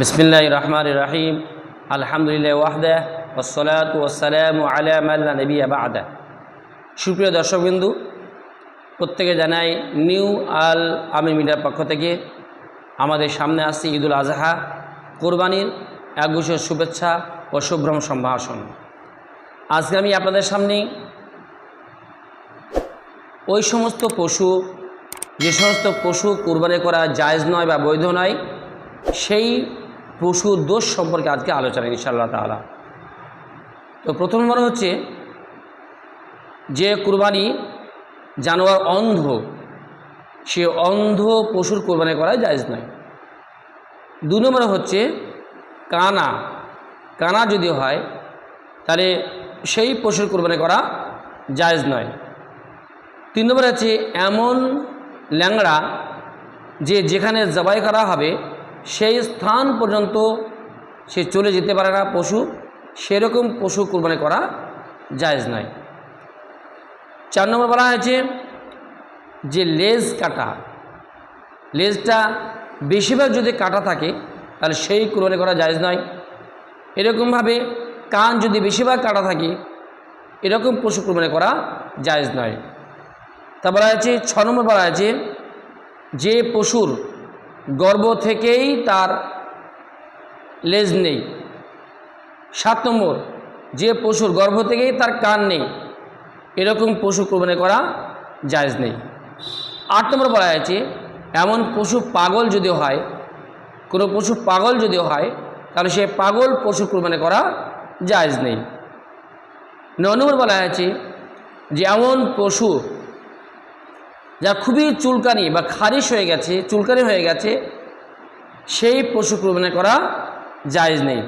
বিসমিল্লাহ রহমান রাহিম আলহামদুলিল্লাহ ওয়াহদাহ ওসলাত ওসালাম আলামাল্লা নবী আবাদা সুপ্রিয় দর্শকবিন্দু, প্রত্যেকে জানাই নিউ আল আমি মিডিয়ার পক্ষ থেকে আমাদের সামনে আসছে ঈদুল আজহা, কোরবানির একগুশের শুভেচ্ছা ও শুভ্রম সম্ভাষণ। আজকে আমি আপনাদের সামনে ওই সমস্ত পশু, যে সমস্ত পশু কোরবানি করা জায়জ নয় বা বৈধ নয়, সেই পশুর দোষ সম্পর্কে আজকে আলোচনা, ইনশাআল্লাহ তাআলা। তো প্রথম হচ্ছে, যে কুরবানি জানোয়ার অন্ধ, সে অন্ধ পশুর কোরবানি করা জায়জ নয়। দু নম্বর হচ্ছে, কানা কানা যদি হয়, তাহলে সেই পশুর কোরবানি করা জায়জ নয়। তিন নম্বর হচ্ছে, এমন ল্যাংড়া, যে যেখানে জবাই করা হবে সেই স্থান পর্যন্ত সে চলে যেতে পারে না পশু। সেরকম পশু কোরবানি করা জায়জ নয়। চার নম্বর বলা হয়েছে যে লেজ কাটা। লেজটা বেশিরভাগ যদি কাটা থাকে, তাহলে সেই কোরবানি করা জায়জ নয়। এরকমভাবে কান যদি বেশিরভাগ কাটা থাকে, এরকম পশু কোরবানি করা জায়জ নয়। তা বলা হয়েছে, ছ নম্বর বলা হয়েছে যে পশুর গর্ভ থেকেই তার লেজ নেই। সাত নম্বর, যে পশুর গর্ভ থেকেই তার কান নেই, এরকম পশু কোরবানি করা জায়জ নেই। আট নম্বর বলা হয়েছে, এমন পশু পাগল যদি হয়, কোনো পশু পাগল যদি হয়, তাহলে সে পাগল পশু কোরবানি করা জায়জ নেই। ন নম্বর বলা হয়েছে যে, এমন পশু যা খুবই চুলকানি বা খারিশ হয়ে গেছে, চুলকানি হয়ে গেছে, সেই পশু কোরবানি করা জায়জ নেই।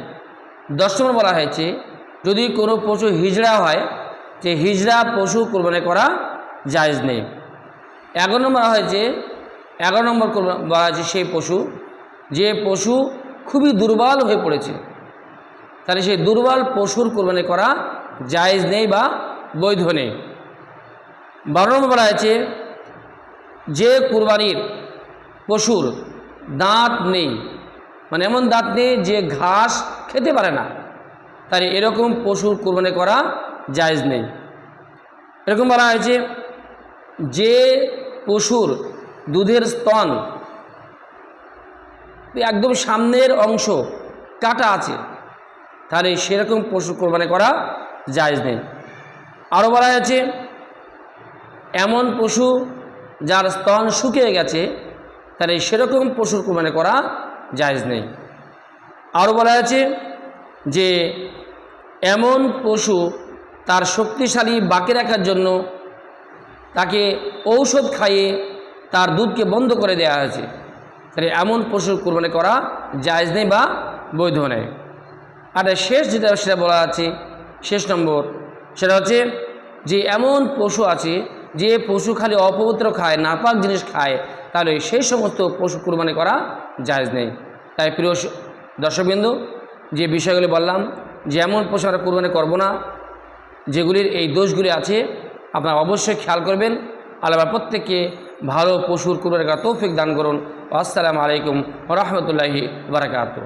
দশ নম্বর বলা হয়েছে, যদি কোনো পশু হিজড়া হয়, যে হিজড়া পশু কোরবানি করা জায়জ নেই। এগারো নম্বর বলা হয়েছে, এগারো নম্বর বলা হয়েছে সেই পশু, যে পশু খুবই দুর্বল হয়ে পড়েছে, তাহলে সেই দুর্বল পশুর কোরবানি করা জায়েজ নেই বা বৈধ নেই। বারো নম্বর বলা হয়েছে যে কুরবানির পশুর দাঁত নেই মানে এমন দাঁত নেই যে ঘাস খেতে পারে না তাই এরকম পশুর কুরবানি করা জায়জ নেই। এরকম বলা হয়েছে, যে পশুর দুধের স্তন একদম সামনের অংশ কাটা আছে, তাহলে সেরকম পশু কোরবানি করা জায়েজ নেই। আরও বলা হয়েছে, এমন পশু যার স্তন শুকিয়ে গেছে তাহলে সেরকম পশুর কোরবানি করা জায়েজ নেই। আরও বলা আছে যে, এমন পশু তার শক্তিশালী বাকি রাখার জন্য তাকে ঔষধ খাইয়ে তার দুধকে বন্ধ করে দেওয়া হয়েছে। তাহলে এমন পশুর কোরবানি করা জায়েজ নেই বা বৈধ নেই। আর শেষ যেটা, সেটা বলা আছে, শেষ নম্বর, সেটা হচ্ছে যে, এমন পশু আছে যে পশু খালি অপবিত্র খায়, নাপাক জিনিস খায়, তাহলে সেই সমস্ত পশু কুরবানি করা জায়েজ নেই। তাই প্রিয় দর্শকবৃন্দু, যে বিষয়গুলি বললাম যে এমন পশু আমরা কুরবানি করব না, যেগুলির এই দোষগুলি আছে, আপনারা অবশ্যই খেয়াল করবেন। আল্লাহ প্রত্যেককে ভালো পশুর কোরবানি করা তৌফিক দান করুন। আসসালামু আলাইকুম রহমতুল্লাহি বারাকাতুহ।